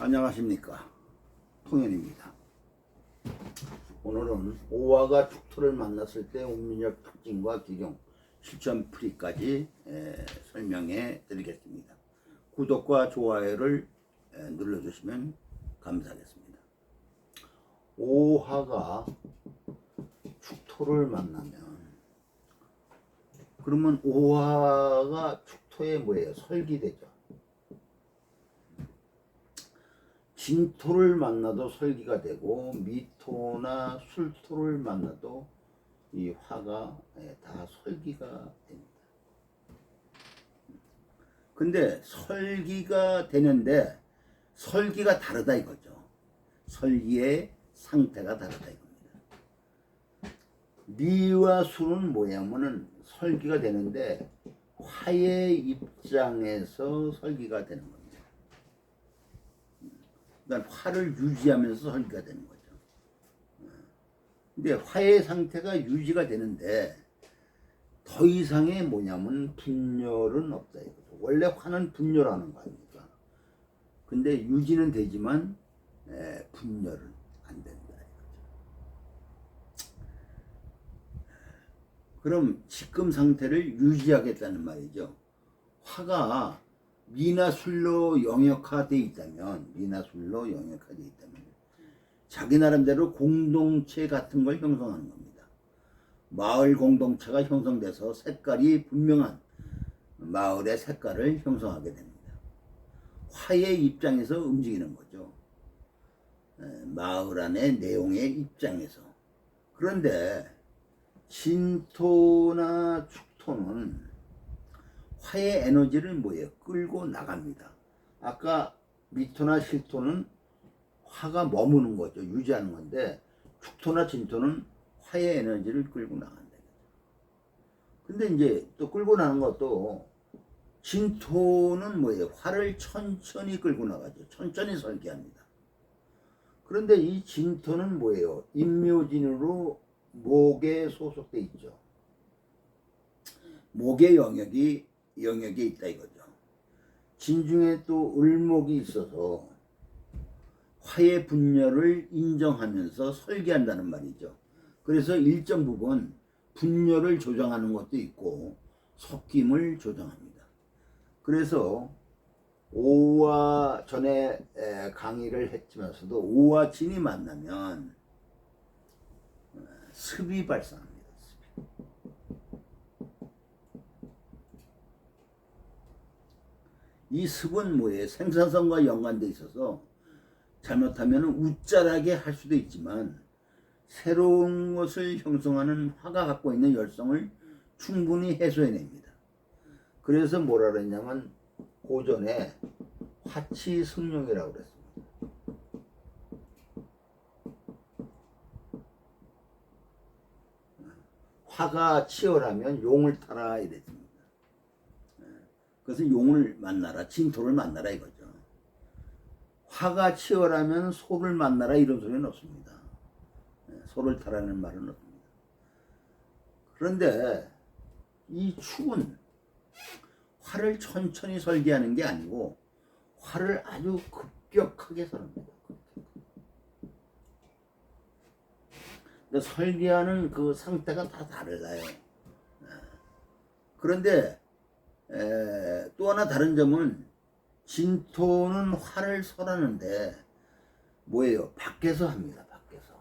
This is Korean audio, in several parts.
안녕하십니까. 통현입니다. 오늘은 오화가 축토를 만났을 때 운민적 특징과 기용 실천 풀이까지 에, 설명해 드리겠습니다. 구독과 좋아요를 에, 눌러주시면 감사하겠습니다. 오화가 축토를 만나면 그러면 오화가 축토에 뭐예요? 설기되죠 진토를 만나도 설기가 되고 미토나 술토를 만나도 이 화가 예, 다 설기가 됩니다. 근데 설기가 되는데 설기가 다르다 이거죠. 설기의 상태가 다르다 이겁니다. 미와 술은 뭐냐면은 설기가 되는데 화의 입장에서 설기가 되는 겁니다. 그러니까 화를 유지하면서 설기가 되는 거죠. 근데 화의 상태가 유지가 되는데 더 이상의 뭐냐면 분열은 없다 이거죠. 원래 화는 분열하는 거 아닙니까? 근데 유지는 되지만 에, 분열은 안 된다 이거죠. 그럼 지금 상태를 유지하겠다는 말이죠. 화가 미나술로 영역화돼 있다면 미나술로 영역화돼 있다면 자기 나름대로 공동체 같은 걸 형성하는 겁니다. 마을 공동체가 형성돼서 색깔이 분명한 마을의 색깔을 형성하게 됩니다. 화의 입장에서 움직이는 거죠. 에, 마을 안의 내용의 입장에서. 그런데 진토나 축토는 화의 에너지를 뭐예요? 끌고 나갑니다. 아까 미토나 실토는 화가 머무는 거죠. 유지하는 건데 축토나 진토는 화의 에너지를 끌고 나간다. 근데 이제 또 끌고 나는 것도 진토는 뭐예요? 화를 천천히 끌고 나가죠. 천천히 설계합니다. 그런데 이 진토는 뭐예요? 인묘진으로 목에 소속돼 있죠. 목의 영역이 영역에 있다 이거죠. 진중에 또 을목이 있어서 화의 분열을 인정하면서 설계한다는 말이죠. 그래서 일정 부분 분열을 조정하는 것도 있고 섞임을 조정합니다. 그래서 오와 전에 에, 강의를 했지만서도 오와 진이 만나면 어, 습이 발생합니다. 습이. 이 습은 뭐예요? 생산성과 연관돼 있어서 잘못하면 우짜라게 할 수도 있지만 새로운 것을 형성하는 화가 갖고 있는 열성을 충분히 해소해냅니다. 그래서 뭐라 그랬냐면 고전에 화치 승용이라고 그랬습니다. 화가 치열하면 용을 타라 이랬습니다. 그래서 용을 만나라, 진토를 만나라 이거죠. 화가 치열하면 소를 만나라 이런 소리는 없습니다. 예, 소를 타라는 말은 없습니다. 그런데 이 축은 화를 천천히 설계하는 게 아니고 화를 아주 급격하게 설합니다. 근데 설계하는 그 상태가 다 달라요. 예. 그런데 에, 또 하나 다른 점은 진토는 화를 설하는데 뭐예요? 밖에서 합니다. 밖에서.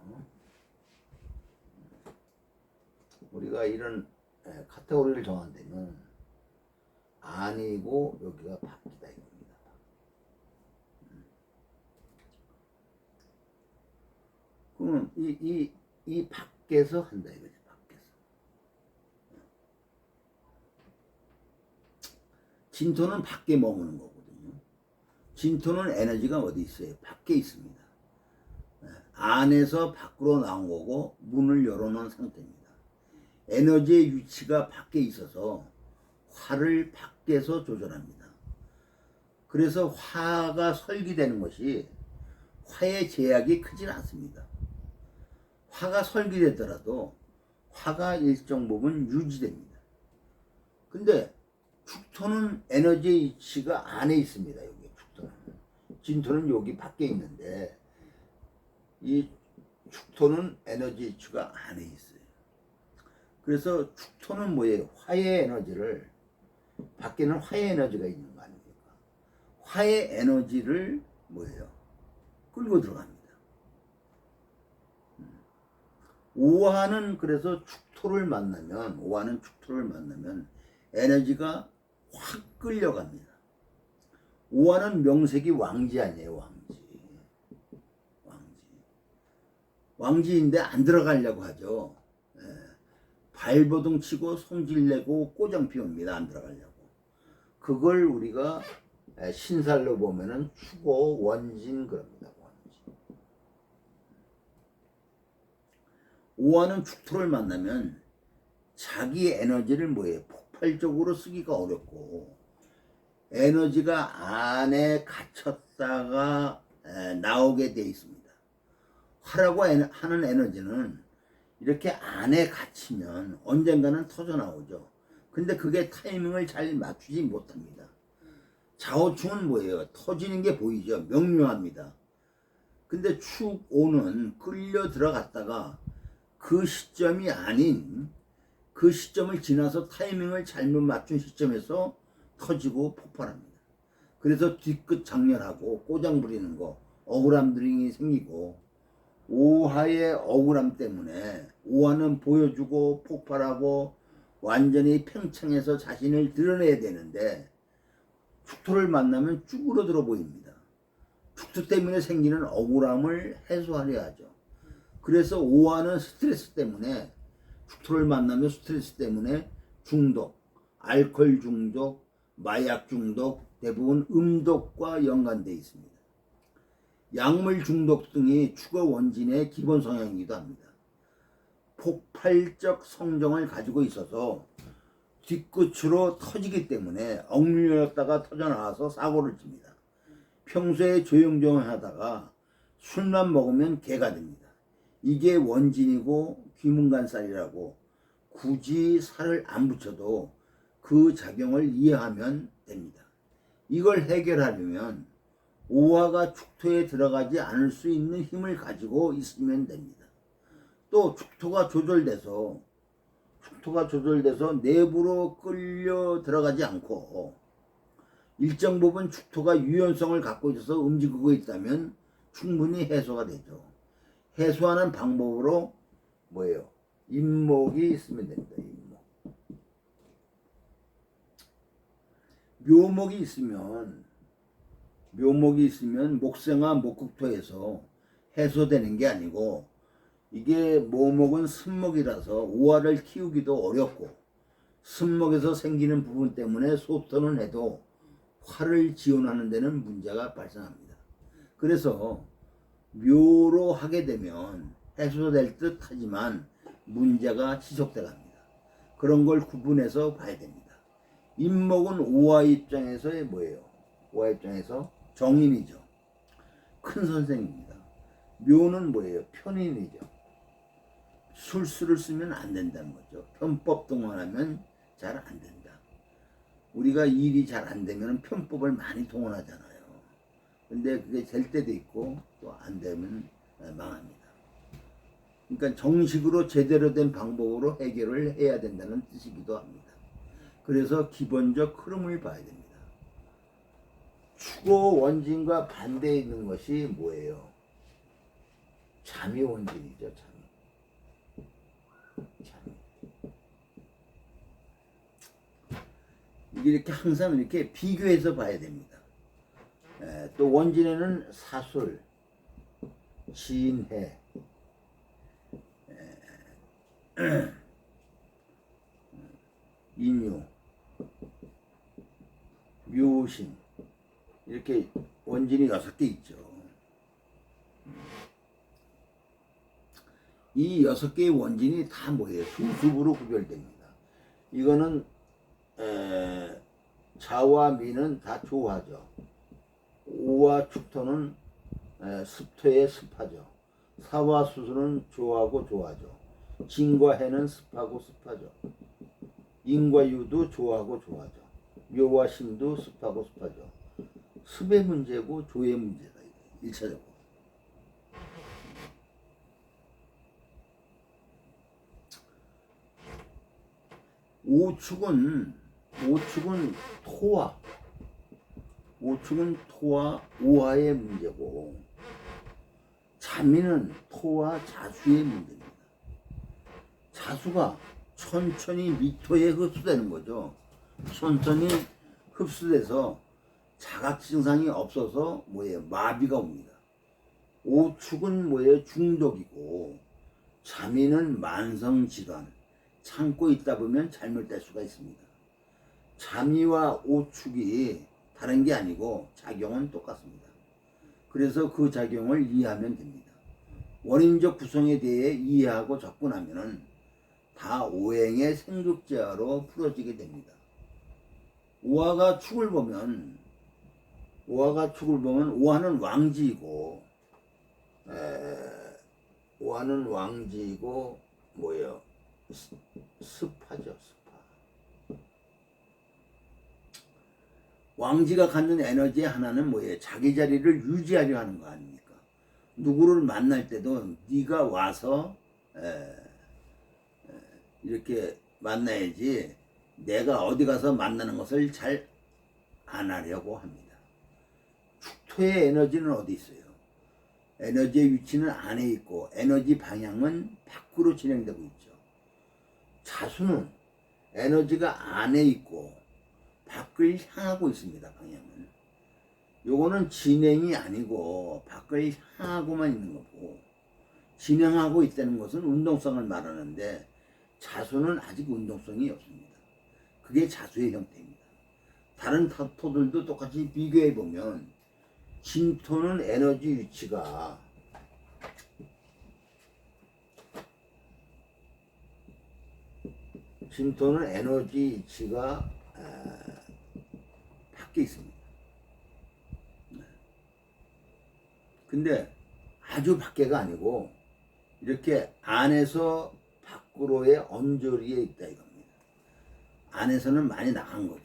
우리가 이런 에, 카테고리를 정한다면 아니고 여기가 밖이다 이겁니다. 그러면 이, 이, 이 밖에서 한다 이거지. 밖에서. 진토는 밖에 머무는 거거든요. 진토는 에너지가 어디 있어요? 밖에 있습니다. 네, 안에서 밖으로 나온 거고 문을 열어놓은 상태입니다. 에너지의 위치가 밖에 있어서 화를 밖에서 조절합니다. 그래서 화가 설기되는 것이 화의 제약이 크진 않습니다. 화가 설기되더라도 화가 일정 부분 유지됩니다. 근데 축토는 에너지의 이치가 안에 있습니다. 여기 축토는 진토는 여기 밖에 있는데 이 축토는 에너지 이슈가 안에 있어요. 그래서 축토는 뭐예요? 화의 에너지를 밖에는 화의 에너지가 있는 거 아닙니까? 화의 에너지를 뭐예요? 끌고 들어갑니다. 음. 오화는 그래서 축토를 만나면 오화는 축토를 만나면 에너지가 확 끌려갑니다. 오화는 명색이 왕지 아니에요, 왕지. 왕지. 왕지인데 안 들어가려고 하죠. 예. 발버둥 치고 성질 내고 꼬장 피웁니다. 안 들어가려고. 그걸 우리가 에, 신살로 보면은 추고 원진 그럽니다. 원진. 오화는 축토를 만나면 자기 에너지를 뭐예 요? 폭발적으로 쓰기가 어렵고 에너지가 안에 갇혔다가 에, 나오게 돼 있습니다. 화라고 하는 에너지는 이렇게 안에 갇히면 언젠가는 터져 나오죠. 근데 그게 타이밍을 잘 맞추지 못합니다. 좌우충은 뭐예요? 터지는 게 보이죠. 명료합니다. 근데 축오는 끌려 들어갔다가 그 시점이 아닌 그 시점을 지나서 타이밍을 잘못 맞춘 시점에서 터지고 폭발합니다. 그래서 뒤끝 장렬하고 꼬장 부리는 거, 억울함 들이 생기고 오하의 억울함 때문에 오하는 보여주고 폭발하고 완전히 팽창해서 자신을 드러내야 되는데 축토를 만나면 쭈그러들어 보입니다. 축토 때문에 생기는 억울함을 해소하려 하죠. 그래서 오하는 스트레스 때문에 축토를 만나면 스트레스 때문에 중독, 알코올 중독, 마약 중독, 대부분 음독과 연관되어 있습니다. 약물 중독 등이 추가 원진의 기본 성향이기도 합니다. 폭발적 성정을 가지고 있어서 뒤끝으로 터지기 때문에 억눌렸다가 터져 나와서 사고를 칩니다. 평소에 조용조용 하다가 술만 먹으면 개가 됩니다. 이게 원진이고 귀문간살이라고 굳이 살을 안 붙여도 그 작용을 이해하면 됩니다. 이걸 해결하려면 오화가 축토에 들어가지 않을 수 있는 힘을 가지고 있으면 됩니다. 또 축토가 조절돼서 축토가 조절돼서 내부로 끌려 들어가지 않고 일정 부분 축토가 유연성을 갖고 있어서 움직이고 있다면 충분히 해소가 되죠. 해소하는 방법으로 뭐예요? 임목이 있으면 됩니다. 임목. 묘목이 있으면 묘목이 있으면 목생화 목국토에서 해소되는 게 아니고 이게 모목은 순목이라서 오화를 키우기도 어렵고 순목에서 생기는 부분 때문에 소토는 해도 화를 지원하는 데는 문제가 발생합니다. 그래서 묘로 하게 되면 해소될 듯 하지만 문제가 지속돼 갑니다. 그런 걸 구분해서 봐야 됩니다. 임목은 오화 입장에서의 뭐예요? 오화 입장에서 정인이죠. 큰 선생입니다. 묘는 뭐예요? 편인이죠. 술수를 쓰면 안 된다는 거죠. 편법 동원하면 잘 안 된다. 우리가 일이 잘 안 되면 편법을 많이 동원하잖아요. 근데 그게 될 때도 있고 또 안 되면 망합니다. 그러니까 정식으로 제대로 된 방법으로 해결을 해야 된다는 뜻이기도 합니다. 그래서 기본적 흐름을 봐야 됩니다. 추고 원진과 반대에 있는 것이 뭐예요? 잠이 원진이죠, 잠이. 잠이. 이게 이렇게 항상 이렇게 비교해서 봐야 됩니다. 에, 또 원진에는 사술, 진해, 에, 인유, 묘신 이렇게 원진이 여섯 개 있죠. 이 여섯 개의 원진이 다 뭐예요? 수습으로 구별됩니다. 이거는 에, 자와 미는 다 조화죠. 오와 축토는 에, 습토의 습하죠. 사와 수수는 조하고 조하죠. 진과 해는 습하고 습하죠. 인과 유도 조하고 조하죠. 묘와 신도 습하고 습하죠. 습의 문제고 조의 문제다. 이게 일차적으로. 오축은 오축은 토화 오축은 토와 오화의 문제고 자미는 토와 자수의 문제입니다. 자수가 천천히 미토에 흡수되는 거죠. 천천히 흡수돼서 자각 증상이 없어서 뭐예요? 마비가 옵니다. 오축은 뭐예요? 중독이고 자미는 만성 질환 참고 있다 보면 잘못될 수가 있습니다. 자미와 오축이 다른 게 아니고 작용은 똑같습니다. 그래서 그 작용을 이해하면 됩니다. 원인적 구성에 대해 이해하고 접근하면은 다 오행의 생극제화로 풀어지게 됩니다. 오화가 축을 보면 오화가 축을 보면 오화는 왕지이고 에, 오화는 왕지이고 뭐예요? 스- 습하죠, 습하. 왕지가 갖는 에너지의 하나는 뭐예요? 자기 자리를 유지하려 하는 거 아닙니까? 누구를 만날 때도 네가 와서 에, 에, 이렇게 만나야지 내가 어디 가서 만나는 것을 잘 안 하려고 합니다. 축토의 에너지는 어디 있어요? 에너지의 위치는 안에 있고 에너지 방향은 밖으로 진행되고 있죠. 자수는 에너지가 안에 있고 밖을 향하고 있습니다. 방향은. 요거는 진행이 아니고 밖을 향하고만 있는 거고 진행하고 있다는 것은 운동성을 말하는데 자수는 아직 운동성이 없습니다. 그게 자수의 형태입니다. 다른 타- 토들도 똑같이 비교해 보면 진토는 에너지 위치가 진토는 에너지 위치가 아, 밖에 있습니다. 네. 근데 아주 밖에가 아니고 이렇게 안에서 밖으로의 언저리에 있다 이겁니다. 안에서는 많이 나간 거죠.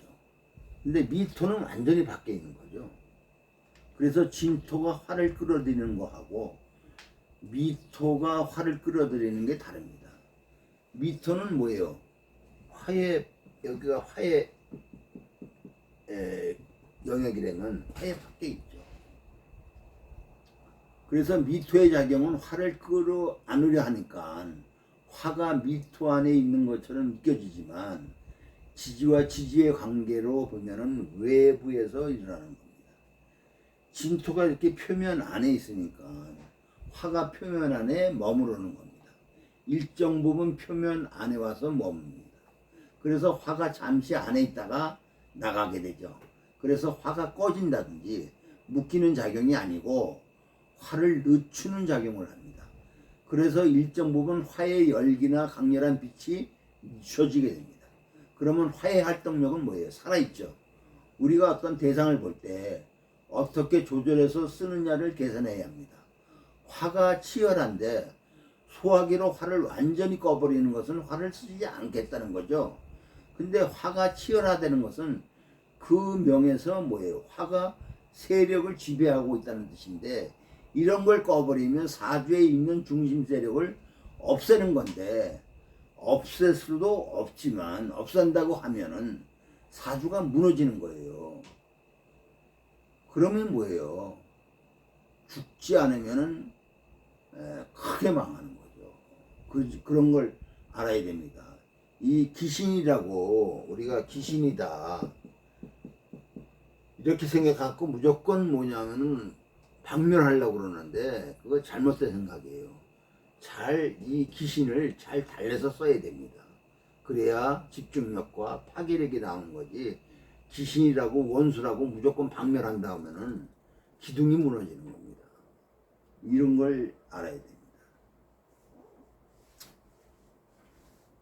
근데 미토는 완전히 밖에 있는 거죠. 그래서 진토가 화를 끌어들이는 거하고 미토가 화를 끌어들이는 게 다릅니다. 미토는 뭐예요? 화의 여기가 화의 에, 영역이라면 화의 밖에 있죠. 그래서 미토의 작용은 화를 끌어 안으려 하니까 화가 미토 안에 있는 것처럼 느껴지지만 지지와 지지의 관계로 보면은 외부에서 일어나는 겁니다. 진토가 이렇게 표면 안에 있으니까 화가 표면 안에 머무르는 겁니다. 일정 부분 표면 안에 와서 머뭅니다. 그래서 화가 잠시 안에 있다가 나가게 되죠. 그래서 화가 꺼진다든지 묶이는 작용이 아니고 화를 늦추는 작용을 합니다. 그래서 일정 부분 화의 열기나 강렬한 빛이 잊혀지게 됩니다. 그러면 화의 활동력은 뭐예요? 살아있죠. 우리가 어떤 대상을 볼 때 어떻게 조절해서 쓰느냐를 계산해야 합니다. 화가 치열한데 소화기로 화를 완전히 꺼버리는 것은 화를 쓰지 않겠다는 거죠. 근데 화가 치열하다는 것은 그 명에서 뭐예요? 화가 세력을 지배하고 있다는 뜻인데 이런 걸 꺼버리면 사주에 있는 중심 세력을 없애는 건데 없앨 수도 없지만 없앤다고 하면은 사주가 무너지는 거예요. 그러면 뭐예요? 죽지 않으면은 에, 크게 망하는 거죠. 그, 그런 걸 알아야 됩니다. 이 귀신이라고 우리가 귀신이다 이렇게 생각하고 무조건 뭐냐면은 박멸하려고 그러는데 그거 잘못된 생각이에요. 잘 이 귀신을 잘 달래서 써야 됩니다. 그래야 집중력과 파괴력이 나오는 거지. 귀신이라고 원수라고 무조건 박멸한다 하면은 기둥이 무너지는 겁니다. 이런 걸 알아야 됩니다.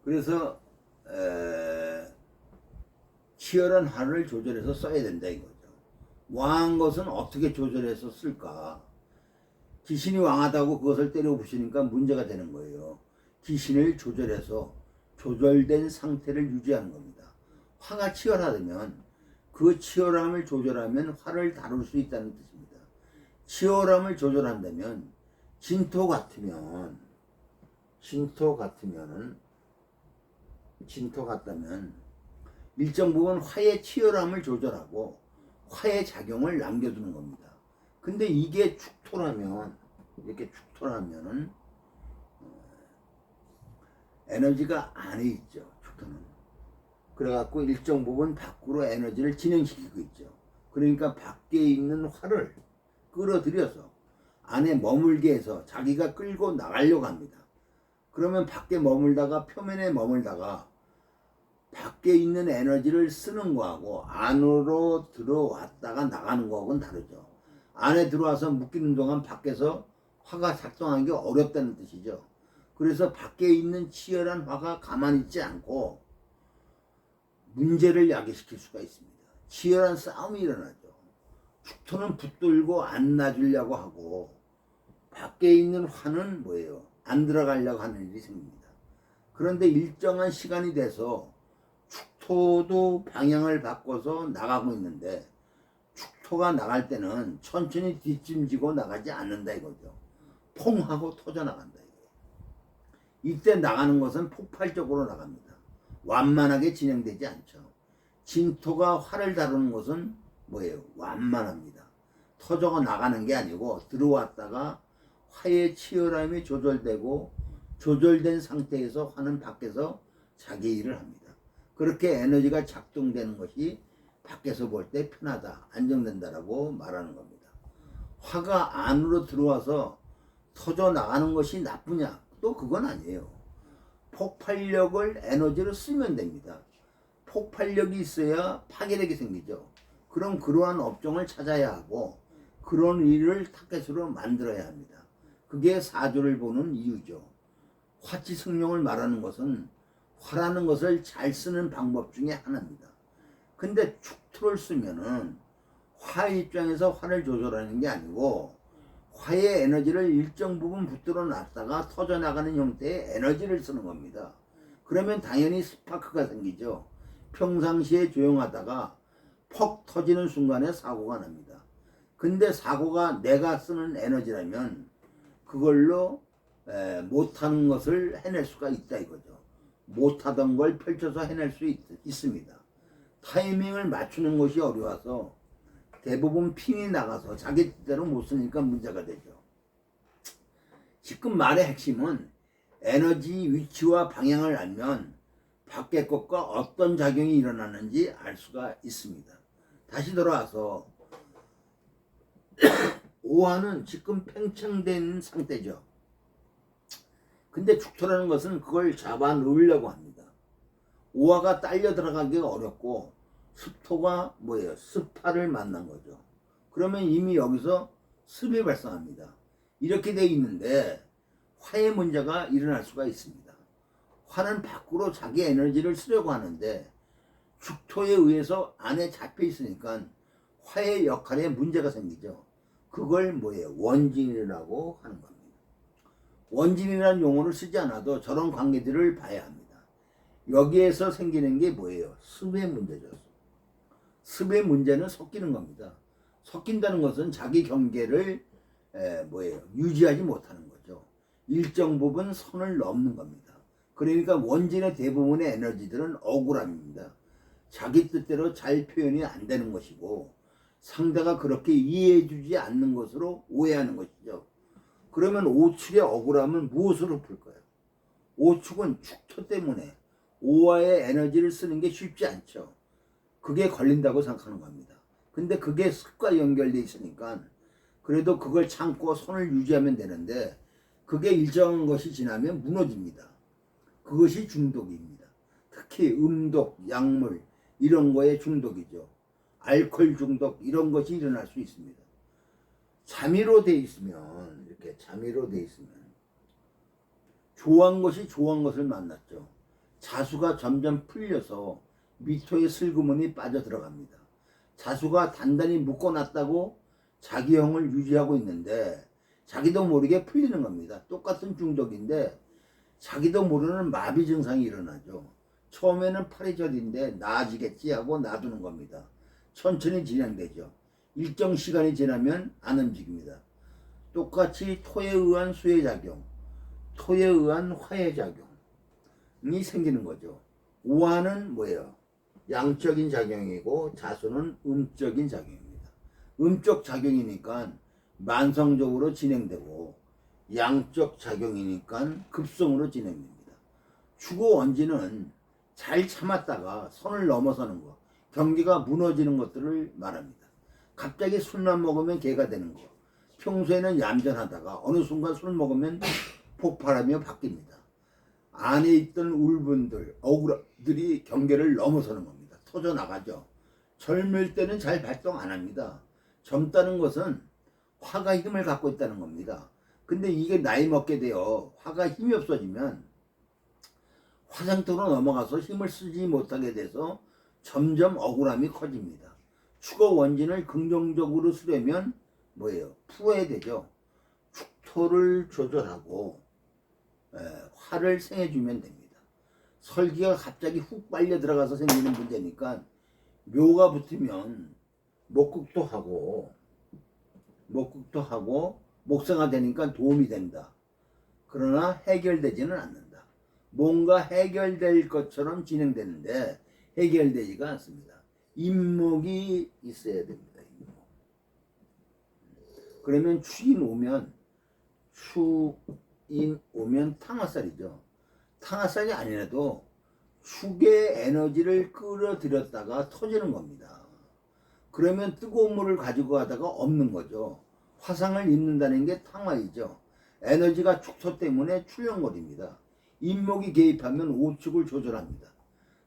그래서 에, 치열한 화를 조절해서 써야 된다 이거죠. 왕한 것은 어떻게 조절해서 쓸까? 귀신이 왕하다고 그것을 때려 부시니까 문제가 되는 거예요. 귀신을 조절해서 조절된 상태를 유지하는 겁니다. 화가 치열하다면 그 치열함을 조절하면 화를 다룰 수 있다는 뜻입니다. 치열함을 조절한다면 진토 같으면 진토 같으면은 진토 같다면 일정 부분 화의 치열함을 조절하고 화의 작용을 남겨두는 겁니다. 근데 이게 축토라면 이렇게 축토라면은 어, 에너지가 안에 있죠. 축토는. 그래갖고 일정 부분 밖으로 에너지를 진행시키고 있죠. 그러니까 밖에 있는 화를 끌어들여서 안에 머물게 해서 자기가 끌고 나가려고 합니다. 그러면 밖에 머물다가 표면에 머물다가 밖에 있는 에너지를 쓰는 거하고 안으로 들어왔다가 나가는 거하고는 다르죠. 안에 들어와서 묶이는 동안 밖에서 화가 작동하기 어렵다는 뜻이죠. 그래서 밖에 있는 치열한 화가 가만히 있지 않고 문제를 야기시킬 수가 있습니다. 치열한 싸움이 일어나죠. 축토는 붙들고 안 놔주려고 하고 밖에 있는 화는 뭐예요? 안 들어가려고 하는 일이 생깁니다. 그런데 일정한 시간이 돼서 축토도 방향을 바꿔서 나가고 있는데 축토가 나갈 때는 천천히 뒷짐지고 나가지 않는다 이거죠. 퐁 하고 터져 나간다 이거예요. 이때 나가는 것은 폭발적으로 나갑니다. 완만하게 진행되지 않죠. 진토가 활을 다루는 것은 뭐예요? 완만합니다. 터져가 나가는 게 아니고 들어왔다가 화의 치열함이 조절되고 조절된 상태에서 화는 밖에서 자기 일을 합니다. 그렇게 에너지가 작동되는 것이 밖에서 볼 때 편하다, 안정된다라고 말하는 겁니다. 화가 안으로 들어와서 터져 나가는 것이 나쁘냐? 또 그건 아니에요. 폭발력을 에너지로 쓰면 됩니다. 폭발력이 있어야 파괴력이 생기죠. 그럼 그러한 업종을 찾아야 하고 그런 일을 타겟으로 만들어야 합니다. 그게 사주를 보는 이유죠. 화치 성령을 말하는 것은 화라는 것을 잘 쓰는 방법 중에 하나입니다. 근데 축토를 쓰면은 화 입장에서 화를 조절하는 게 아니고 화의 에너지를 일정 부분 붙들어 놨다가 터져 나가는 형태의 에너지를 쓰는 겁니다. 그러면 당연히 스파크가 생기죠. 평상시에 조용하다가 퍽 터지는 순간에 사고가 납니다. 근데 사고가 내가 쓰는 에너지라면 그걸로 에, 못하는 것을 해낼 수가 있다 이거죠. 못하던 걸 펼쳐서 해낼 수 있, 있습니다. 타이밍을 맞추는 것이 어려워서 대부분 핀이 나가서 자기 뜻대로 못 쓰니까 문제가 되죠. 지금 말의 핵심은 에너지 위치와 방향을 알면 밖의 것과 어떤 작용이 일어나는지 알 수가 있습니다. 다시 돌아와서 오화는 지금 팽창된 상태죠. 근데 축토라는 것은 그걸 잡아 놓으려고 합니다. 오화가 딸려 들어가기가 어렵고 습토가 뭐예요? 습화를 만난 거죠. 그러면 이미 여기서 습이 발생합니다. 이렇게 돼 있는데 화의 문제가 일어날 수가 있습니다. 화는 밖으로 자기 에너지를 쓰려고 하는데 축토에 의해서 안에 잡혀 있으니까 화의 역할에 문제가 생기죠. 그걸 뭐예요? 원진이라고 하는 겁니다. 원진이라는 용어를 쓰지 않아도 저런 관계들을 봐야 합니다. 여기에서 생기는 게 뭐예요? 습의 문제죠. 습의 문제는 섞이는 겁니다. 섞인다는 것은 자기 경계를 에, 뭐예요? 유지하지 못하는 거죠. 일정 부분 선을 넘는 겁니다. 그러니까 원진의 대부분의 에너지들은 억울함입니다. 자기 뜻대로 잘 표현이 안 되는 것이고 상대가 그렇게 이해해주지 않는 것으로 오해하는 것이죠. 그러면 오축의 억울함은 무엇으로 풀까요? 오축은 축토 때문에 오화의 에너지를 쓰는 게 쉽지 않죠. 그게 걸린다고 생각하는 겁니다. 근데 그게 습과 연결돼 있으니까 그래도 그걸 참고 손을 유지하면 되는데 그게 일정한 것이 지나면 무너집니다. 그것이 중독입니다. 특히 음독, 약물 이런 거에 중독이죠. 알코올 중독 이런 것이 일어날 수 있습니다. 잠이로 돼 있으면 이렇게 잠이로 돼 있으면 좋아한 것이 좋아한 것을 만났죠. 자수가 점점 풀려서 미토의 슬그머니 빠져 들어갑니다. 자수가 단단히 묶어놨다고 자기 형을 유지하고 있는데 자기도 모르게 풀리는 겁니다. 똑같은 중독인데 자기도 모르는 마비 증상이 일어나죠. 처음에는 팔이 저린데 나아지겠지 하고 놔두는 겁니다. 천천히 진행되죠. 일정 시간이 지나면 안 움직입니다. 똑같이 토에 의한 수의 작용, 토에 의한 화의 작용이 생기는 거죠. 우화는 뭐예요? 양적인 작용이고 자수는 음적인 작용입니다. 음적 작용이니까 만성적으로 진행되고 양적 작용이니까 급성으로 진행됩니다. 주거 원진은 잘 참았다가 선을 넘어서는 것, 경기가 무너지는 것들을 말합니다. 갑자기 술만 먹으면 개가 되는 것, 평소에는 얌전하다가 어느 순간 술 먹으면 폭발하며 바뀝니다. 안에 있던 울분들, 억울들이 경계를 넘어서는 겁니다. 터져 나가죠. 젊을 때는 잘 발동 안 합니다. 젊다는 것은 화가 힘을 갖고 있다는 겁니다. 근데 이게 나이 먹게 되어 화가 힘이 없어지면 화상토로 넘어가서 힘을 쓰지 못하게 돼서 점점 억울함이 커집니다. 축어 원진을 긍정적으로 쓰려면 뭐예요? 풀어야 되죠. 축토를 조절하고 에, 화를 생해주면 됩니다. 설기가 갑자기 훅 빨려 들어가서 생기는 문제니까 묘가 붙으면 목국도 하고 목국도 하고 목성화 되니까 도움이 된다. 그러나 해결되지는 않는다. 뭔가 해결될 것처럼 진행되는데 해결되지가 않습니다. 인목이 있어야 됩니다. 그러면 추인 오면 추인 오면 탕화살이죠. 탕화살이 아니라도 축의 에너지를 끌어들였다가 터지는 겁니다. 그러면 뜨거운 물을 가지고 가다가 없는 거죠. 화상을 입는다는 게 탕화이죠. 에너지가 축토 때문에 출렁거립니다. 인목이 개입하면 오축을 조절합니다.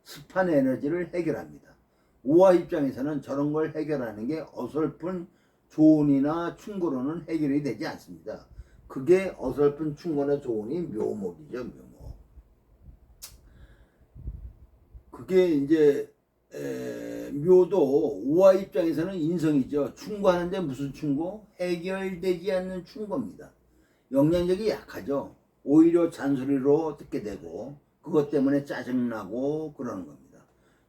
습한 에너지를 해결합니다. 오화 입장에서는 저런 걸 해결하는 게 어설픈 조언이나 충고로는 해결이 되지 않습니다. 그게 어설픈 충고나 조언이 묘목이죠, 묘목. 그게 이제 에, 묘도 오화 입장에서는 인성이죠. 충고하는데 무슨 충고? 해결되지 않는 충고입니다. 영향력이 약하죠. 오히려 잔소리로 듣게 되고 그것 때문에 짜증나고 그러는 겁니다.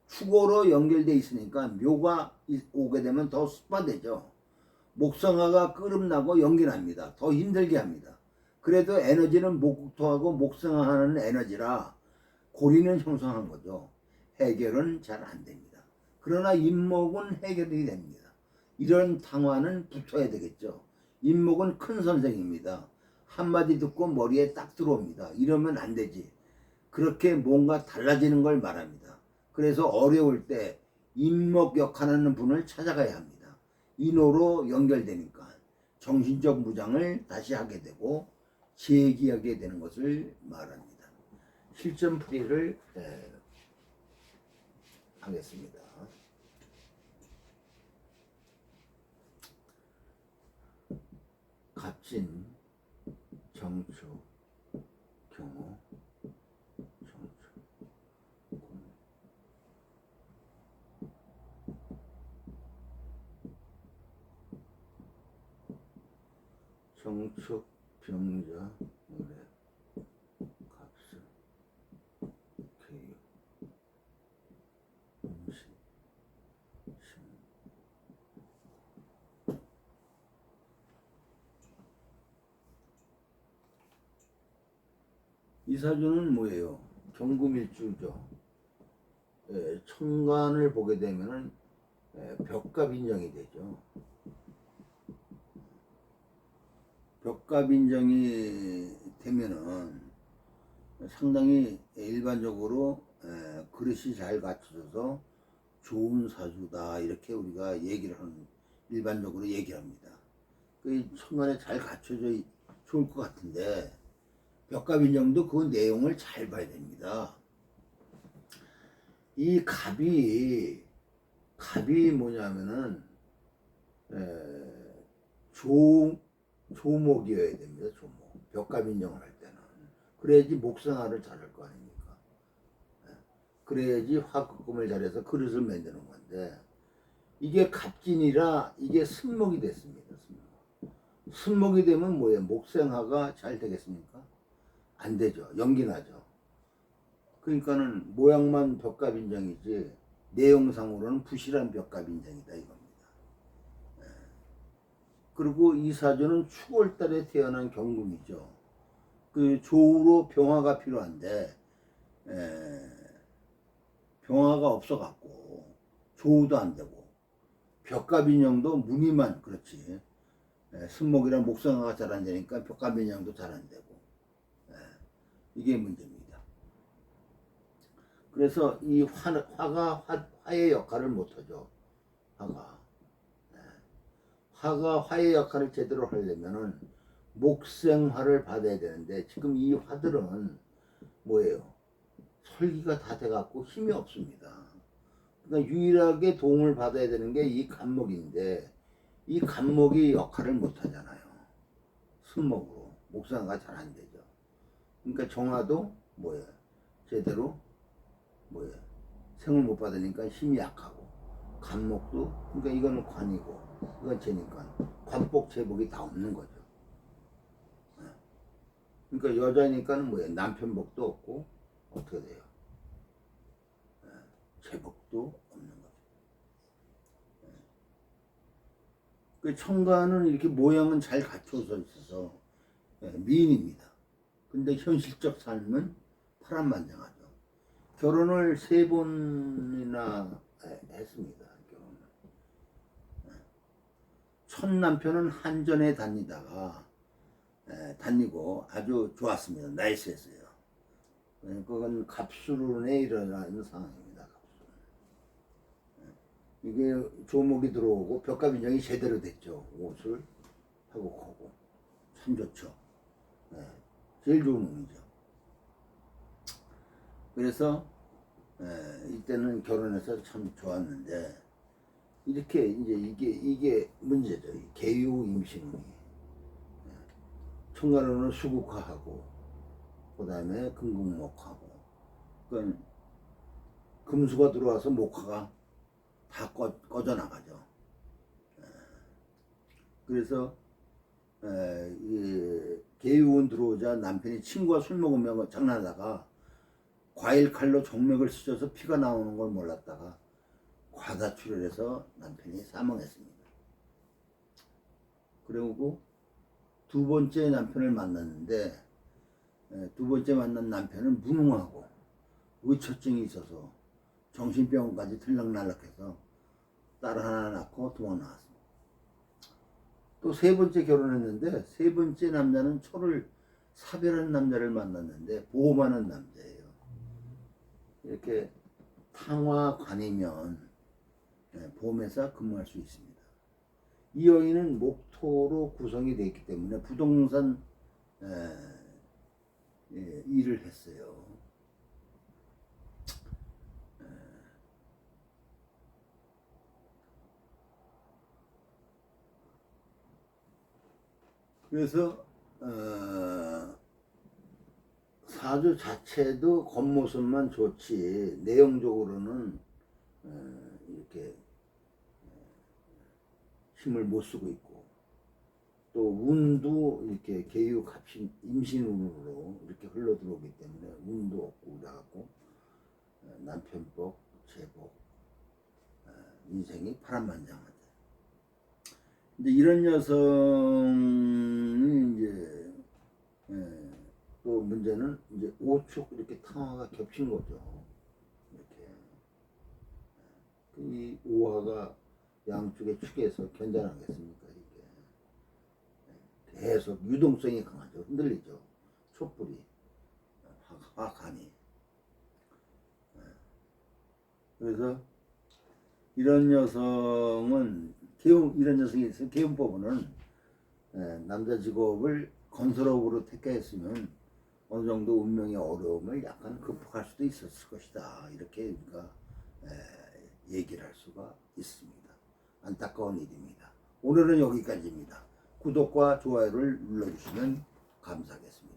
축어로 연결돼 있으니까 묘가 이- 오게 되면 더 습화되죠. 목성화가 끓음나고 연기납니다. 더 힘들게 합니다. 그래도 에너지는 목국토하고 목성화하는 에너지라 고리는 형성한 거죠. 해결은 잘 안 됩니다. 그러나 인목은 해결이 됩니다. 이런 당화는 붙어야 되겠죠. 인목은 큰 선생입니다. 한마디 듣고 머리에 딱 들어옵니다. 이러면 안 되지. 그렇게 뭔가 달라지는 걸 말합니다. 그래서 어려울 때 인목 역할하는 분을 찾아가야 합니다. 인호로 연결되니까 정신적 무장을 다시 하게 되고 재기하게 되는 것을 말합니다. 실전 풀이를 에, 하겠습니다. 갑진, 정초, 경호, 정초, 공. 병자, 노래, 갑술, 개유, 음식, 신. 이 사주는 뭐예요? 경금일주죠. 예, 천간을 보게 되면은 예, 벽갑 인정이 되죠. 벽갑 인정이 되면은 상당히 일반적으로 예, 그릇이 잘 갖춰져서 좋은 사주다 이렇게 우리가 얘기를 하는 일반적으로 얘기합니다. 그 천간에 잘 갖춰져 있- 좋을 것 같은데 벽갑 인정도 그 내용을 잘 봐야 됩니다. 이 갑이 갑이 뭐냐면은 에, 조 조목이어야 됩니다. 조목 벽갑 인정을 할 때는 그래야지 목성화를 잘할 거 아닙니까? 예. 그래야지 화급금을 잘해서 그릇을 만드는 건데 이게 갑진이라 이게 승목이 됐습니다. 승목. 승목이 되면 뭐예요? 목생화가 잘 되겠습니까? 안 되죠. 연기 나죠. 그러니까는 모양만 벽갑 인정이지 내용상으로는 부실한 벽갑 이겁니다. 예. 그리고 이 사주는 추월달에 태어난 경금이죠. 그 조우로 병화가 필요한데 에, 병화가 없어갖고 조우도 안 되고 벽갑 인형도 무늬만 그렇지 에, 순목이랑 목성화가 잘 안 되니까 벽갑 인형도 잘 안 되고 에, 이게 문제입니다. 그래서 이 화, 화가 화, 화의 역할을 못하죠. 화가 에, 화가 화의 역할을 제대로 하려면은 목생화를 받아야 되는데 지금 이 화들은 뭐예요? 설기가 다 돼갖고 힘이 없습니다. 그러니까 유일하게 도움을 받아야 되는 게 이 간목인데 이 간목이 역할을 못 하잖아요. 순목으로 목상화가 잘 안 되죠. 그러니까 정화도 뭐예요? 제대로 뭐예요? 생을 못 받으니까 힘이 약하고 간목도 그러니까 이거는 관이고 이건 재니까 관복 제복이 다 없는 거죠. 그러니까 여자니까는 뭐예요? 남편 복도 없고 어떻게 돼요? 예, 제복도 없는 거죠. 예. 그 청가는 이렇게 모양은 잘 갖춰져 있어서 예, 미인입니다. 근데 현실적 삶은 파란만장하죠. 결혼을 세 번이나 해- 했습니다. 결혼을. 예. 첫 남편은 한전에 다니다가 에, 다니고 아주 좋았습니다. 나이스했어요. 에, 그건 갑수론에 일어나는 상황입니다. 에, 이게 조목이 들어오고 벽갑 인형이 제대로 됐죠. 옷을 하고 가고 참 좋죠. 에, 제일 좋은 운이죠. 그래서 에, 이때는 결혼해서 참 좋았는데 이렇게 이제 이게 이게 문제죠. 이 개유 임신운이. 청가로는 수국화하고 그다음에 금국목하고 그 금수가 들어와서 목화가 다 꺼, 꺼져 나가죠. 에, 그래서 개유운 들어오자 남편이 친구와 술 먹으며 장난하다가 과일 칼로 정맥을 쑤셔서 피가 나오는 걸 몰랐다가 과다출혈 해서 남편이 사망했습니다. 그리고 두 번째 남편을 만났는데 에, 두 번째 만난 남편은 무능하고 의처증이 있어서 정신병원까지 들락날락해서 딸 하나 낳고 도망 나왔습니다. 또 세 번째 결혼했는데 세 번째 남자는 초를 사별한 남자를 만났는데 보험하는 남자예요. 이렇게 탕화관이면 예, 보험회사 근무할 수 있습니다. 이 여인은 목토로 구성이 되어 있기 때문에 부동산 에, 예, 일을 했어요. 에. 그래서 어, 사주 자체도 겉모습만 좋지 내용적으로는 어, 이렇게 힘을 못 쓰고 있고 또 운도 이렇게 개유 갑신 임신운으로 이렇게 흘러 들어오기 때문에 운도 없고 그래갖고 어, 남편복 제복 어, 인생이 파란만장하죠. 이제 이런 여성이 이제 예, 또 문제는 이제 오축 이렇게 탕화가 겹친 거죠. 이렇게 그 이 오화가 양쪽의 축에서 견뎌나겠습니까 이게? 계속 유동성이 강하죠. 흔들리죠. 촛불이. 화- 화간이. 그래서 이런 여성은 개운 이런 있으면 개운법은 남자 직업을 건설업으로 택했으면 어느 정도 운명의 어려움을 약간 극복할 수도 있었을 것이다. 이렇게 에, 얘기를 할 수가 있습니다. 안타까운 일입니다. 오늘은 여기까지입니다. 구독과 좋아요를 눌러주시면 감사하겠습니다.